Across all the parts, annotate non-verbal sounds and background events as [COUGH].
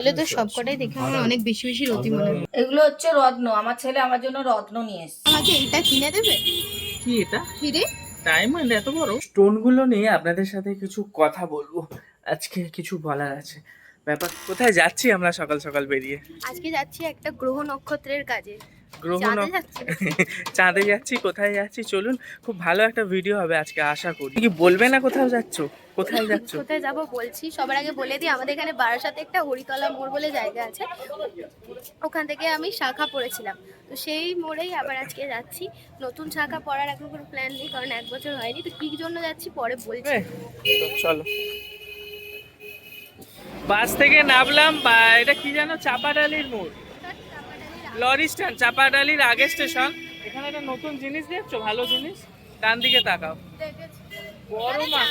এগুলো তো সবকটাই দেখে আমার অনেক বেশি বেশি রতি মনে হয়। এগুলো হচ্ছে রত্ন। আমার ছেলে আমার জন্য রত্ন নিয়ে এসছে। আমাকে এটা কিনে দেবে? কি এটা? হিরে ডায়মন্ড এত বড়? স্টোনগুলো নিয়ে আপনাদের সাথে কিছু কথা বলব। আজকে কিছু বলার আছে। ব্যাপার কোথায় যাচ্ছি আমরা সকাল সকাল বেরিয়ে? আজকে যাচ্ছি একটা গ্রহ নক্ষত্রের কাজে। [LAUGHS] চাঁদে যাচ্ছি। কোথায় যাচ্ছি? চলুন খুব ভালো একটা ভিডিও হবে আজকে আশা করি। কি বলবে না কোথাও যাচ্ছ? কোথায় [LAUGHS] যাচ্ছ? কোথায় যাব বলছি সবার আগে বলে দিই আমাদের এখানে বারাসাতে একটা হরিতলা মোড় বলে জায়গা আছে। ওখান থেকে আমি শাখা পড়েছিলাম। তো সেই মোড়েই আবার আজকে যাচ্ছি। নতুন শাখা পড়ার এখন কোনো প্ল্যান নেই কারণ এক বছর হয়নি। তো কি জন্য যাচ্ছি পরে বলছি। চলো। বাস থেকে নামলাম বা এটা কি জানো? চাপাডালির মোড়। লরি স্ট্যান্ড, চাপাডালির আগে স্টেশন। এখানে একটা নতুন জিনিস দেখছ? ভালো জিনিস? ডান দিকে তাকাও। মা।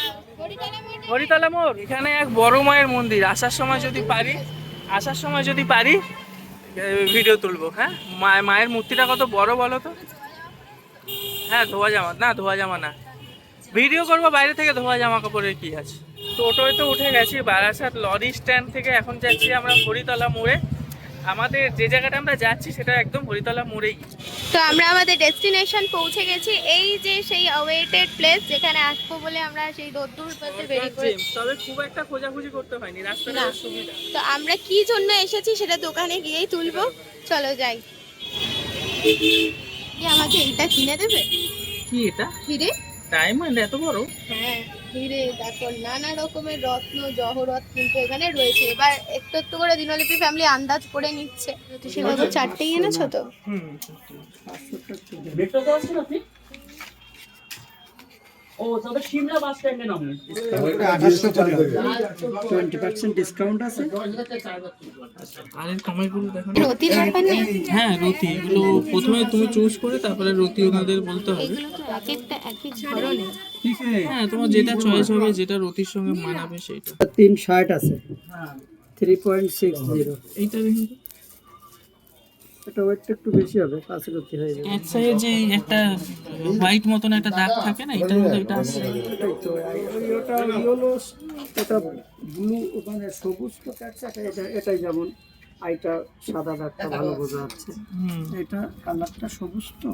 হরিতলা মোড়। এখানে এক বড় মায়ের মন্দির। আসার সময় যদি পারি, আসার সময় যদি পারি ভিডিও তুলবো হ্যাঁ? মায়ের মূর্তিটা কত বড় বলো তো? হ্যাঁ ধোয়া জামা। না, ধোয়া জামা না। ভিডিও করব, বাইরে থেকে ধোয়া জামা কাপড়ের কি আছে? টোটোয় তো উঠে গেছি, বারাসাত লরি স্ট্যান্ড থেকে এখন যাচ্ছি আমরা হরিতলা মোড়ে। আমাদের যে জায়গাটা আমরা যাচ্ছি সেটা একদম হরিতলা মোড়েই। তো আমরা আমাদের ডেস্টিনেশন পৌঁছে গেছি। এই যে সেই অওয়েটেড প্লেস যেখানে আসব বলে আমরা সেই রোদ্দুর পথে বেরিয়ে পড়েছি তবে খুব একটা খোঁজাখুঁজি করতে হয়নি রাস্তাটা সুবিধা। তো আমরা কি জন্য এসেছি সেটা দোকানে গিয়েই তুলবো। চলো যাই। আমাকে এটা কিনে দেবে? কি এটা? হিরে ডায়মন্ড এত বড়? হ্যাঁ। হিরে তারপর নানা রকমের রত্ন জহরত কিন্তু এখানে রয়েছে। এবার একটু একটু করে দিনলিপি ফ্যামিলি আন্দাজ করে নিচ্ছে। তো সেভাবে চারটেই এনেছো তো? হুম টোয়েন্টি পার্সেন্ট ডিসকাউন্ট আছে। হ্যাঁ রতি। এগুলো প্রথমে তুমি চুজ করে তারপরে রতি ওনাদের বলতে হবে। হ্যাঁ তোমার যেটা চয়েস হবে যেটা রতির সঙ্গে মানাবে সেটা। তিন ষাট আছে। থ্রি পয়েন্ট সিক্স জিরো এইটা দেখুন। এটা ওয়েটটা একটু বেশি হবে হয়ে যাবে। এক সাইডে যে একটা হোয়াইট মতন একটা দাগ থাকে না এটার মধ্যে এটা আছে। ওটা ইয়েলো এটা ব্লু মানে সবুজ তো কাটছে এটা এটা- এটাই যেমন আইটা সাদা দাগটা ভালো বোঝা যাচ্ছে। হুম। এটা কালারটা সবুজ তো।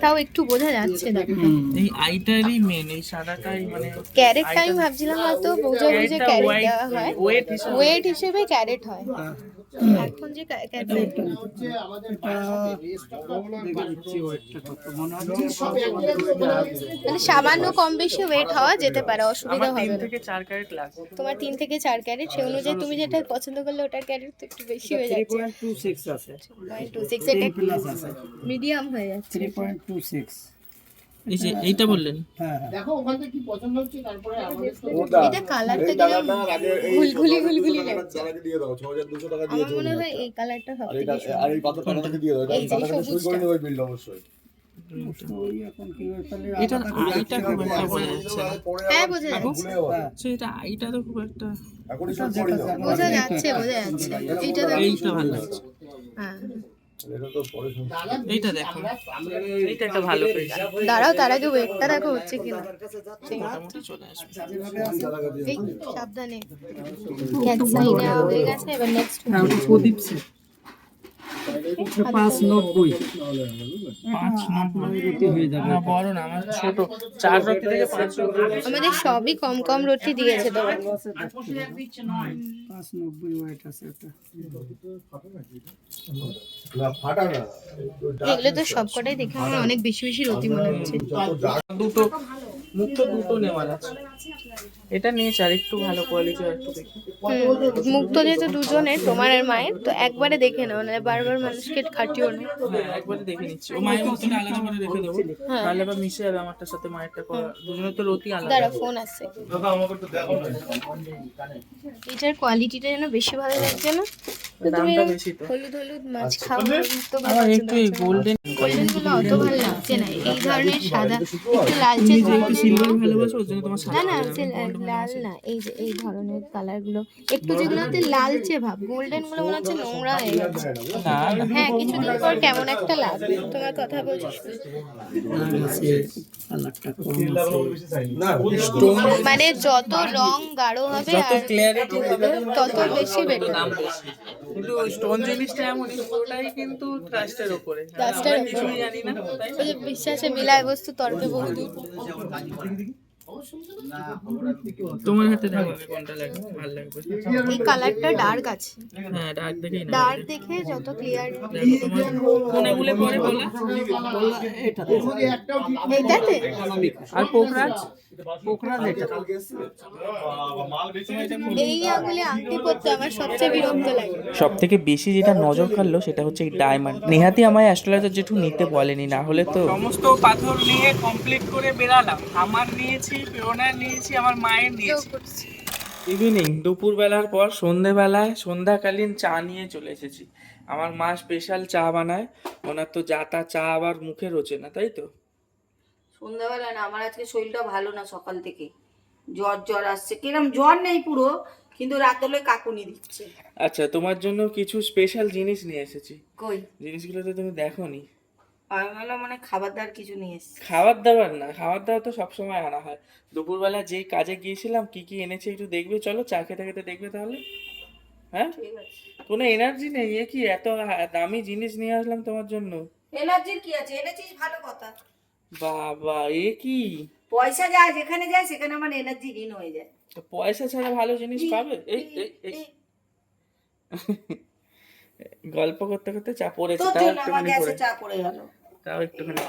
তাও একটু বোঝা যাচ্ছে এই আইটারই মেন এই সাদাটাই মানে ক্যারেটটা আমি ভাবছিলাম হয়তো বোঝা বুঝে ক্যারেট দেওয়া হয়। ওয়েট হিসেবে। ক্যারেট হয়। হ্যাঁ, এখন যে মনে হচ্ছে মানে সামান্য কম বেশি ওয়েট হওয়া যেতে পারে অসুবিধা হবে থেকে চার ক্যারেট লাগবে তোমার তিন থেকে চার ক্যারেট সেই অনুযায়ী তুমি যেটা পছন্দ করলে ওটার ক্যারেট তো একটু বেশি হয়ে যাচ্ছে। টু সিক্স আছে। মিডিয়াম হয়ে যাচ্ছে। থ্রি পয়েন্ট টু সিক্স এই যে এইটা বললেন হ্যাঁ হ্যাঁ এটা কালারটা কীরকম ঘুলঘুলি ঘুলঘুলি লাগছে দিয়ে দাও ছ হাজার দুশো টাকা মনে হয় এই কালারটা এটা আর এই দিয়ে দাও এই। করে বিল অবশ্যই ওই হয় আলাদা করে আইটা খুব একটা বোঝা যাচ্ছে হ্যাঁ বোঝা যাচ্ছে হ্যাঁ, সো এটা আইটা তো খুব একটা বোঝা যাচ্ছে বোঝা যাচ্ছে এইটা এইটা ভালো লাগছে হ্যাঁ এটা এইটা দেখো এইটা একটা ভালো দাঁড়াও তার আগে ওয়েটটা দেখো হচ্ছে কিনা। মোটামুটি চলে আসবে। সাবধানে। ক্যাটসাই নেওয়া হয়ে গেছে এবার নেক্সট হ্যাঁ, প্রদীপ পাঁচ নব্বই পাঁচ নম্বর রুটি হয়ে যাবে। বড় না আমার ছোট। চার রতি থেকে পাঁচ আমাদের সবই কম কম রুটি দিয়েছে তো। পাঁচ নব্বই ওয়েট আছে এগুলো তো সবকটাই দেখে আমার অনেক বেশি বেশি রুটি মনে হচ্ছে। দুটো মুখ তো দুটো নেওয়ার আছে। এটা নিয়ে আর একটু ভালো কোয়ালিটি আর একটু দেখি। মুক্ত যেহেতু দুজনে তোমার আর মায়ের তো একবারে দেখে নাও নাহলে বারবার মানুষকে খাটিও না। হ্যাঁ একবারে দেখে নিচ্ছি। ও মায়ের মতনটা আলাদা করে রেখে দেবো। হ্যাঁ। তাহলে আবার মিশে যাবে আমারটার সাথে মায়েরটা করা দুজনের তো রতি আলাদা। দাঁড়া ফোন আসছে এটার কোয়ালিটিটা যেন বেশি ভালো লাগছে না। তো তুমি দামটা বেশি তো। হলুদ হলুদ মাছ খাও তো ভালো আমার লাগছে একটু না। গোল্ডেন গোল্ডেনগুলো অত ভালো লাগছে না। এই ধরনের সাদা একটু লালচে একটু সিলভার ভালোবাসো ওর জন্য তোমার না সাদা না লাল না এই যে এই ধরনের কালারগুলো। একটু যেগুলোতে লালচে ভাব গোল্ডেনগুলো মনে হচ্ছে নোংরা হয়ে গেছে। হ্যাঁ কিছুদিন পর কেমন একটা লাগবে? তোমার কথা না মানে যত রং গাঢ় হবে আর ক্লিয়ারিটি হবে তত বেশি বেটার কিন্তু স্টোন জিনিসটা এমনই পুরোটাই কিন্তু ট্রাস্টের উপরে। Trust এর জানি না বিশ্বাসে মিলায় বস্তু তর্কে বহুদূর তোমার হাতে দেখো কোনটা লাগবে ভালো লাগবে। কালারটা ডার্ক আছে। হ্যাঁ ডার্ক দেখেই না ডার্ক দেখে যত ক্লিয়ার দেখো তোমার পরে বলা? এইটাতে আর পোকরাজ এই আঙুলে আংটি পরতে আমার সবচেয়ে বিরক্ত লাগে। সব থেকে বেশি যেটা নজর কাড়লো সেটা হচ্ছে এই ডায়মন্ড নেহাতি আমায় অ্যাস্ট্রোলজার জেঠু নিতে বলেনি না হলে তো সমস্ত পাথর নিয়ে কমপ্লিট করে বেরালাম আমার নিয়েছি পেওনার নিয়েছি আমার মায়ের নিয়েছি। ইভিনিং দুপুরবেলার পর সন্ধেবেলায় সন্ধ্যাকালীন চা নিয়ে চলে এসেছি। আমার মা স্পেশাল চা বানায় ওনার তো যা তা চা আবার মুখে রোচে না তাই তো? সন্ধ্যাবেলা না আমার আজকে শরীরটা ভালো না সকাল থেকে। জ্বর জ্বর আসছে। কিরম জ্বর নেই পুরো কিন্তু রাত হলে কাকুনি দিচ্ছে। আচ্ছা তোমার জন্য কিছু স্পেশাল জিনিস নিয়ে এসেছি। কই? জিনিসগুলো তো তুমি দেখোনি। আমি বললাম মানে খাবার দাবার কিছু নিয়ে এসছি। খাবার দাবার না খাবার দাবার তো সবসময় আনা হয়। দুপুরবেলা যেই কাজে গিয়েছিলাম কি কি এনেছে একটু দেখবে চলো চা খেতে খেতে দেখবে তাহলে। হ্যাঁ? কোনো এনার্জি নেই এ কি এত দামি জিনিস নিয়ে আসলাম তোমার জন্য? এনার্জির কি আছে? এনেছিস ভালো কথা। বাবা এ কি? পয়সা যায় যেখানে যায় সেখানে আমার এনার্জি ঋণ হয়ে যায়। তো পয়সা ছাড়া ভালো জিনিস পাবে? এই এই [LAUGHS] গল্প করতে করতে চা পড়েছে তোর তাও পড়েছে। চা পড়ে গেল। তাও একটুখানি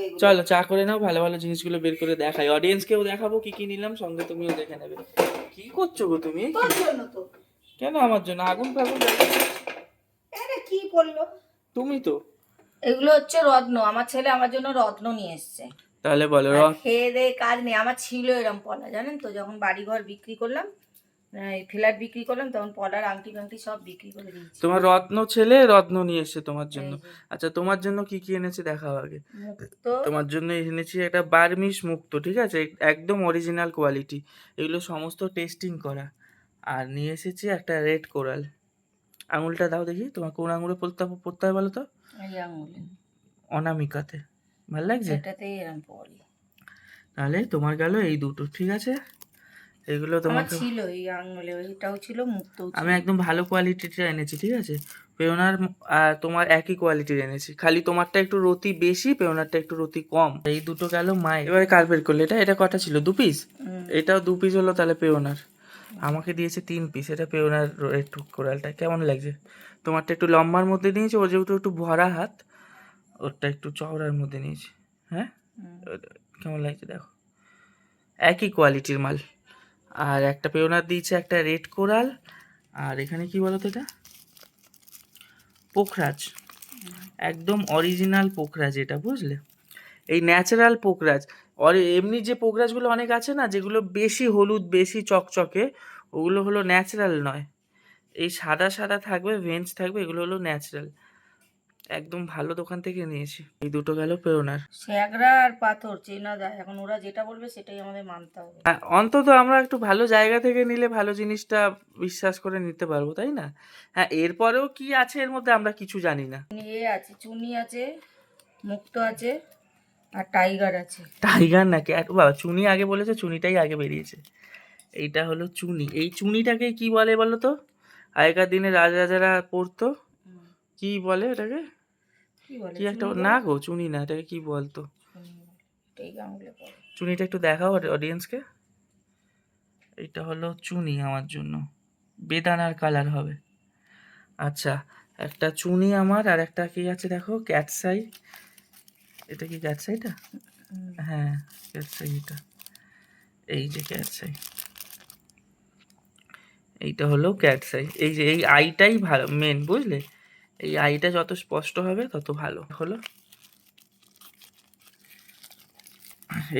এগুলো। চলো চা করে নাও ভালো ভালো জিনিসগুলো বের করে দেখাই। অডিয়েন্স অডিয়েন্সকেও দেখাবো কি কি নিলাম সঙ্গে তুমিও দেখে নেবে। কি করছ গো তুমি? তোর জন্য তো। কেন আমার জন্য? আগুন ফাগুন কি করল তুমি তো। এগুলো হচ্ছে রত্ন। আমার ছেলে আমার জন্য রত্ন নিয়ে এসছে। তাহলে বলো র- খেয়ে দেয়ে কাজ নেই। আমার ছিল এরম পলা জানেন তো? যখন বাড়ি ঘর বিক্রি করলাম ফ্ল্যাট বিক্রি করলাম তখন পলার আংটি ফাংটি সব বিক্রি করে দিয়েছি। তোমার রত্ন ছেলে রত্ন নিয়ে এসছে তোমার জন্য। আচ্ছা তোমার জন্য কি কি এনেছে দেখাও আগে। তোমার জন্য এনেছি একটা বার্মিশ মুক্ত ঠিক আছে? একদম অরিজিনাল কোয়ালিটি এগুলো সমস্ত টেস্টিং করা। আর নিয়ে এসেছি একটা রেড কোরাল আঙুলটা দাও দেখি তোমার কোন আঙুলে পড়তে পড়তে হয় বলো তো? অনামিকাতে। ভালো লাগছে? পলি তাহলে তোমার গেল এই দুটো ঠিক আছে? এগুলো তোমাকে ছিল এই আঙুলে ওইটাও ছিল মুক্ত আমি একদম ভালো কোয়ালিটিটা এনেছি ঠিক আছে? পেওনার তোমার একই কোয়ালিটির এনেছি। খালি তোমারটা একটু রতি বেশি পেওনারটা একটু রতি কম। এই দুটো গেল মায়ের। এবারে কার বের করলে? এটা এটা কটা ছিল? দু পিস এটাও দু পিস হলো তাহলে পেওনার। আমাকে দিয়েছে তিন পিস এটা পেওনার একটু কোরালটা কেমন লাগছে? তোমারটা একটু লম্বার মধ্যে নিয়েছে ওর যেহেতু একটু ভরা হাত ওরটা একটু চওড়ার মধ্যে নিয়েছে। হ্যাঁ? কেমন লাগছে দেখো? একই কোয়ালিটির মাল। আর একটা পেওনার দিয়েছে একটা রেড কোরাল। আর এখানে কি বলো তো এটা? পোখরাজ। একদম অরিজিনাল পোখরাজ এটা, বুঝলে? এই ন্যাচারাল পোখরাজ। অরে, এমনি যে পোখরাজগুলো অনেক আছে না, যেগুলো বেশি হলুদ, বেশি চকচকে, ওগুলো হলো ন্যাচারাল নয়। এই সাদা সাদা থাকবে ভেঞ্চ থাকবে, এগুলো হলো ন্যাচারাল। একদম ভালো দোকান থেকে নিয়েছি এই দুটো গেল পেওনার শ্যাগরা আর পাথর চেনা যায় এখন ওরা যেটা বলবে সেটাই আমাদের মানতে হবে। হ্যাঁ, অন্তত আমরা একটু ভালো জায়গা থেকে নিলে ভালো জিনিসটা বিশ্বাস করে নিতে পারব তাই না? হ্যাঁ এরপরেও কি আছে এর মধ্যে আমরা কিছু জানি না। এ আছে চুনি আছে মুক্ত আছে আর টাইগার আছে। টাইগার নাকি? বাবা চুনি আগে বলেছে চুনিটাই আগে বেরিয়েছে। এইটা হলো চুনি। এই চুনিটাকে কি বলে বলো তো? আগেকার দিনে রাজারা পড়তো কি বলে এটাকে কি একটা না গো চুনি না এটাকে কি বলতো? চুনিটা একটু দেখাও অডিয়েন্সকে এইটা হলো চুনি আমার জন্য। বেদানার কালার হবে। আচ্ছা একটা চুনি আমার আর একটা কি আছে দেখো ক্যাটসাই এটা কি ক্যাটসাইটা হ্যাঁ ক্যাটসাই এটা। এই যে ক্যাটসাই এইটা হলো ক্যাটসাই এই যে এই আইটাই ভালো মেন বুঝলে? এই আইটা যত স্পষ্ট হবে, তত ভালো। হলো।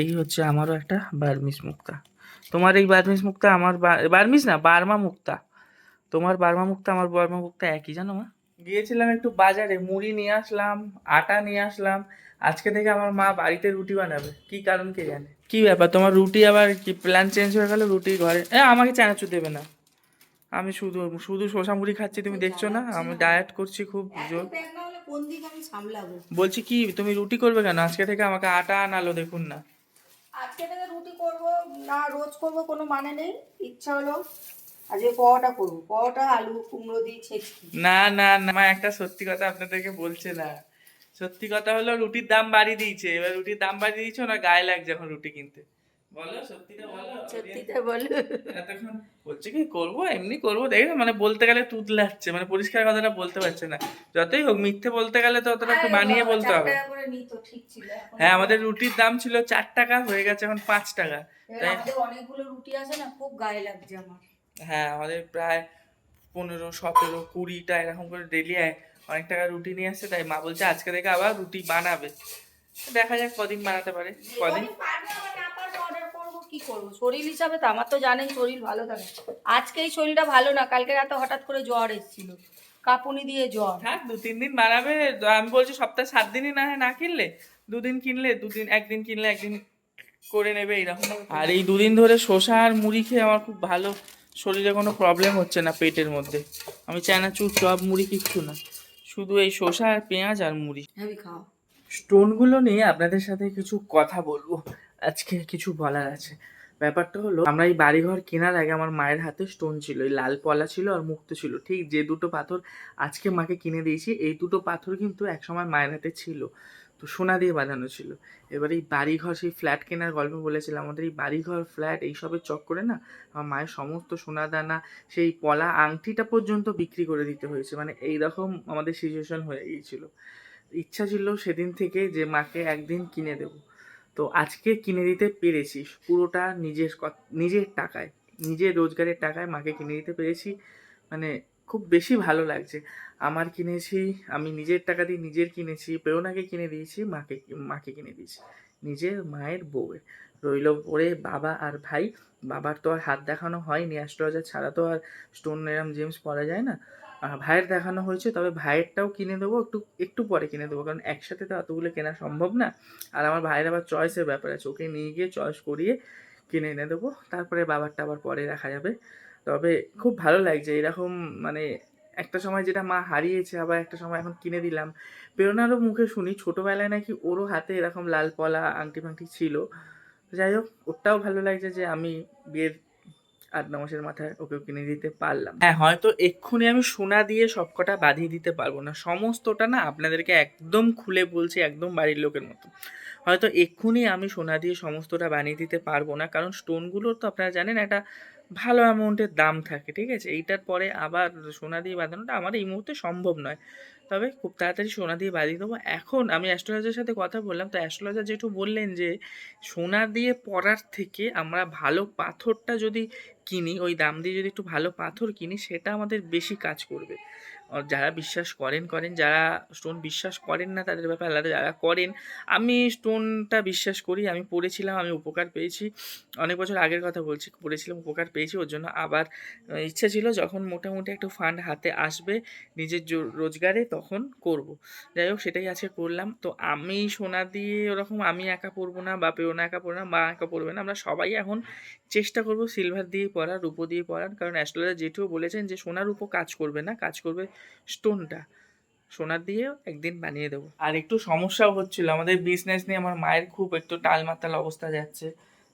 এই হচ্ছে আমারও একটা বার্মিস মুক্তা। তোমার এই বার্মিস মুক্তা আমার বার্মিস না, বার্মা মুক্তা। তোমার বার্মা মুক্তা, আমার বার্মা মুক্তা একই, জানো মা? গিয়েছিলাম একটু বাজারে, মুড়ি নিয়ে আসলাম, আটা নিয়ে আসলাম। আজকে থেকে আমার মা বাড়িতে রুটি বানাবে, কি কারণ কে জানে? কি ব্যাপার, তোমার রুটি আবার কি প্ল্যান চেঞ্জ হয়ে গেল, রুটি ঘরে আমাকে চানাচুর দেবে না। আমি শুধু শুধু শসা মুড়ি খাচ্ছি তুমি দেখছ না? আমি ডায়েট করছি খুব জোর। আমি সামলাবো? বলছি কি তুমি রুটি করবে কেন? আজকে থেকে আমাকে আটা আনালো দেখুন না। আজকে থেকে রুটি করব না রোজ করব কোনো মানে নেই। ইচ্ছা হলো আজকে পরোটা করব। পরোটা আলু কুমড়ো দিয়ে ছেঁচকি। না না না মা একটা সত্যি কথা আপনাদেরকে বলছে না। সত্যি কথা হলো রুটির দাম বাড়িয়ে দিয়েছে। এবার রুটির দাম বাড়িয়ে দিয়েছে না গায়ে লাগছে এখন রুটি কিনতে। বলো সত্যিটা বলো সত্যিটা বলো। এতক্ষণ বলছে কি করব এমনি করব দেখে মানে বলতে গেলে তুত লাগছে মানে পরিষ্কার কথাটা বলতে পারছে না। যতই হোক মিথ্যে বলতে গেলে তো অতটা একটু বানিয়ে বলতে হবে। হ্যাঁ আমাদের রুটির দাম ছিল চার টাকা হয়ে গেছে এখন পাঁচ টাকা। অনেকগুলো রুটি আছে না খুব গায়ে লাগছে আমার। হ্যাঁ আমাদের প্রায় পনেরো সতেরো কুড়িটা এরকম করে ডেলি অনেক টাকা রুটি নিয়ে আসছে তাই মা বলছে আজকে থেকে আবার রুটি বানাবে। দেখা যাক কদিন বানাতে পারে কদিন? কি করব? শরীর হিসাবে তো আমার তো জানেন শরীর ভালো থাকে। আজকে এই শরীরটা ভালো না কালকে রাতে হঠাৎ করে জ্বর এসেছিল। কাঁপুনি দিয়ে জ্বর। থাক দু তিন দিন বানাবে আমি বলছি সপ্তাহে সাত দিনই না হয় না কিনলে? দুদিন কিনলে দুদিন একদিন কিনলে একদিন করে নেবে এইরকম। আর এই দুদিন ধরে শসা আর মুড়ি খেয়ে আমার খুব ভালো শরীরে কোনো প্রবলেম হচ্ছে না পেটের মধ্যে। আমি চানাচুর চপ মুড়ি কিচ্ছু না। শুধু এই শসা আর পেঁয়াজ আর মুড়ি। স্টোনগুলো নিয়ে আপনাদের সাথে কিছু কথা বলব। আজকে কিছু বলার আছে। ব্যাপারটা হলো, আমরা এই বাড়িঘর কেনার আগে আমার মায়ের হাতে স্টোন ছিল, এই লাল পলা ছিল আর মুক্ত ছিল। ঠিক যে দুটো পাথর আজকে মাকে কিনে দিয়েছি, এই দুটো পাথর কিন্তু একসময় মায়ের হাতে ছিল। তো সোনা দিয়ে বাঁধানো ছিল। এবার এই বাড়িঘর, সেই ফ্ল্যাট কেনার গল্প বলেছিলাম, আমাদের এই বাড়িঘর ফ্ল্যাট এইসবের চক্করে না, আমার মায়ের সমস্ত সোনা দানা, সেই পলা আংটিটা পর্যন্ত বিক্রি করে দিতে হয়েছে। মানে এইরকম আমাদের সিচুয়েশন হয়ে গিয়েছিল। ইচ্ছা ছিল সেদিন থেকে যে মাকে একদিন কিনে দেব। তো আজকে কিনে দিতে পেরেছি পুরোটা নিজের নিজের টাকায়, নিজের রোজগারের টাকায় মাকে কিনে দিতে পেরেছি। মানে খুব বেশি ভালো লাগছে। আমার কিনেছি, আমি নিজের টাকা দিয়ে নিজের কিনেছি, প্রেরণাকে কিনে দিয়েছি, মাকে মাকে কিনে দিয়েছি। নিজের মায়ের বউয়ের। রইল পরে বাবা আর ভাই। বাবার তো আর হাত দেখানো হয়নি অ্যাস্ট্রোলজার ছাড়া তো আর স্টোন এরাম জেমস পরা যায় না। ভাইয়ের দেখানো হয়েছে, তবে ভাইয়েরটাও কিনে দেবো, একটু একটু পরে কিনে দেবো, কারণ একসাথে তো এতগুলো কেনা সম্ভব না। আর আমার ভাইয়ের আবার চয়েসের ব্যাপার আছে, ওকে নিয়ে গিয়ে চয়েস করিয়ে কিনে এনে দেবো, তারপরে বাবারটা আবার পরে রাখা যাবে। তবে খুব ভালো লাগছে, এরকম মানে একটা সময় যেটা মা হারিয়েছে, আবার একটা সময় এখন কিনে দিলাম। প্রেরণারও মুখে শুনি, ছোটোবেলায় নাকি ওরও হাতে এরকম লাল পলা, আংটি ফাংটি ছিল। যাই হোক ওটাও ভালো লাগছে যে আমি বিয়ের আট ন মাসের মাথায় ওকে কিনে দিতে পারলাম। হ্যাঁ হয়তো এক্ষুনি আমি সোনা দিয়ে সবকটা বাঁধিয়ে দিতে পারব না। সমস্তটা না আপনাদেরকে একদম খুলে বলছি, একদম বাড়ির লোকের মতো। হয়তো এক্ষুনি আমি সোনা দিয়ে সমস্তটা বানিয়ে দিতে পারব না, কারণ স্টোনগুলোর তো আপনারা জানেন একটা ভালো অ্যামাউন্টের দাম থাকে, ঠিক আছে? এইটার পরে আবার সোনা দিয়ে বাঁধানোটা আমার এই মুহূর্তে সম্ভব নয়। তবে খুব তাড়াতাড়ি সোনা দিয়ে বাঁধিয়ে দেবো। এখন আমি অ্যাস্ট্রোলজার সাথে কথা বললাম, তো অ্যাস্ট্রোলজার যেটু বললেন যে, সোনা দিয়ে পড়ার থেকে আমরা ভালো পাথরটা যদি কিনি, ওই দাম দিয়ে যদি একটু ভালো পাথর কিনি, সেটা আমাদের বেশি কাজ করবে। যারা বিশ্বাস করেন করেন। যারা স্টোন বিশ্বাস করেন না, তাদের ব্যাপারে আলাদা যারা করেন, আমি স্টোনটা বিশ্বাস করি, আমি পড়েছিলাম, আমি উপকার পেয়েছি। অনেক বছর আগের কথা বলছি, পড়েছিলাম, উপকার পেয়েছি, ওর জন্য আবার ইচ্ছা ছিল যখন মোটামুটি একটু ফান্ড হাতে আসবে নিজের রোজগারে তখন করব। যাই হোক, সেটাই আজকে করলাম। তো আমি সোনা দিয়ে ওরকম আমি একা পড়ব না বা পেও না একা পড়বে না, মা একা পড়বে না, আমরা সবাই এখন চেষ্টা করব সিলভার দিয়ে পড়ার, রূপো দিয়ে পড়ার। কারণ অ্যাস্ট্রোলজার জেঠুও বলেছেন যে, সোনার উপর কাজ করবে না, কাজ করবে স্টোনটা। সোনার দিয়ে একদিন বানিয়ে দেবো। আর একটু সমস্যাও হচ্ছিল, আমাদের বিজনেস নিয়ে আমার মায়ের খুব একটু টালমাতাল অবস্থা যাচ্ছে।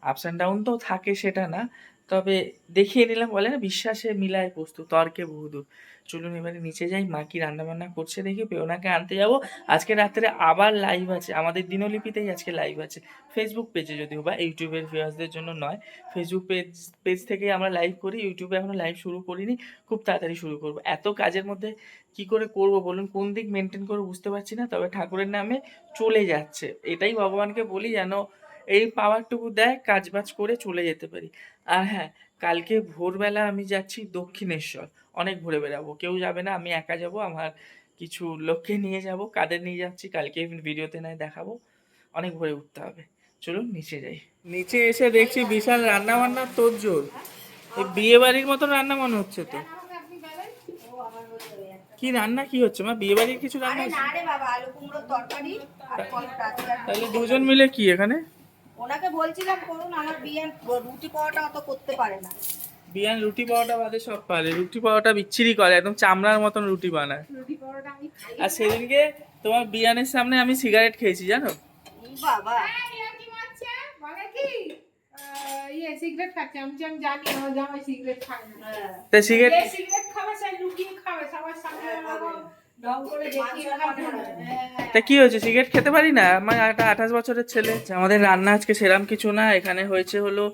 আপস অ্যান্ড ডাউন তো থাকে সেটা না তবে দেখিয়ে নিলাম, বলে না, বিশ্বাসে মিলায় বস্তু, তর্কে বহুদূর। চলুন এবারে নিচে যাই, মা কি রান্নাবান্না করছে দেখি, পেওনাকে আনতে যাব। আজকে রাত্রে আবার লাইভ আছে, আমাদের দিনলিপিতেই আজকে লাইভ আছে। ফেসবুক পেজে যদিও বা ইউটিউবের ভিউয়ার্সদের জন্য নয় ফেসবুক পেজ পেজ থেকেই আমরা লাইভ করি ইউটিউবে এখনও লাইভ শুরু করিনি, খুব তাড়াতাড়ি শুরু করব। এত কাজের মধ্যে কি করে করব বলুন, কোন দিক মেনটেন করে বুঝতে পারছি না, তবে ঠাকুরের নামে চলে যাচ্ছে। এটাই ভগবানকে বলি যেন এই পাওয়ারটুকু দেয় কাজ বাজ করে চলে যেতে পারি। আর হ্যাঁ কালকে ভোরবেলা আমি যাচ্ছি দক্ষিণেশ্বর। অনেক ভোরে বেরাবো কেউ যাবে না আমি একা যাব আমার কিছু লোককে নিয়ে যাব কাদের নিয়ে যাচ্ছি কালকে ভিডিওতে নয় দেখাবো। অনেক ভোরে উঠতে হবে। চলুন নিচে যাই। নিচে এসে দেখছি বিশাল রান্না বান্নার তোর জোর এই বিয়ে বাড়ির মতো রান্না মনে হচ্ছে তো। কি রান্না কি হচ্ছে? মা বিয়ে বাড়ির কিছু রান্না তাহলে দুজন মিলে কি এখানে? ওনাকে বলছিলাম করুন আমার বিয়ে রুটি পাওয়াটা অত করতে পারে না। বিয়ান রুটি পাওয়াটা বাদে সব পারে। রুটি পাওয়াটা বিচ্ছিরি করে একদম চামড়ার মতন রুটি বানায়। রুটি পাওয়াটা আমি খাই আর সেদিনকে তোমার বিয়ানের সামনে আমি সিগারেট খেয়েছি জানো? বাবা। ইয়ে সিগারেট খাচ্ছে আমি জানি আমার জামাই সিগারেট খায় না। হ্যাঁ। তা সিগারেট খাবে সে লুকিয়ে খাবে সবার সামনে তা কি হয়েছে? সিগারেট খেতে পারি না? আমার একটা আঠাশ বছরের ছেলে। আমাদের রান্না আজকে সেরাম কিছু না। এখানে হয়েছে হলো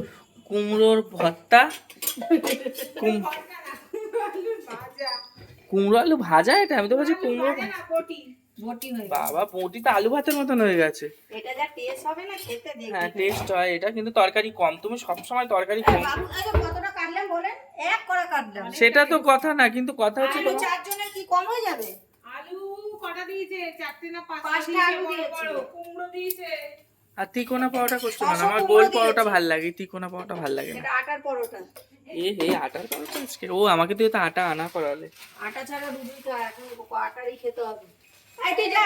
কুমড়োর ভর্তা। কুম- কুমড়ো আলু ভাজা এটা? আমি তো বলছি কুমড়ো বাবা বটি তো আলু ভাতের মতন হয়ে গেছে। এটা যা টেস্ট হবে না খেতে দেখবে হ্যাঁ টেস্ট হয়। এটা কিন্তু তরকারি কম। তুমি সবসময় তরকারি কম বাবু কতটা কাটলেন বলেন? এক করে কাটলাম। সেটা তো কথা না কিন্তু কথা হচ্ছে চারজনের কি কম হয়ে যাবে? কটা দিয়েছে? চারটে না পাঁচটা পাঁচটা দিয়েছে? আলু বড় দিয়েছে। বড় কুমড়ো দিয়েছে। আর তিকোনা পাওয়াটা করছ না? আমার গোল পাওয়াটা ভালো লাগে তিকোনা পাওয়াটা ভালো লাগে না। আটার পরোটা। এ হে আটার পরোটা আজকে? ও আমাকে দিয়ে তো আটা আনা করালে। আটা ছাড়া রুটিটা এখন আটারই খেতে হবে। আইতে যা।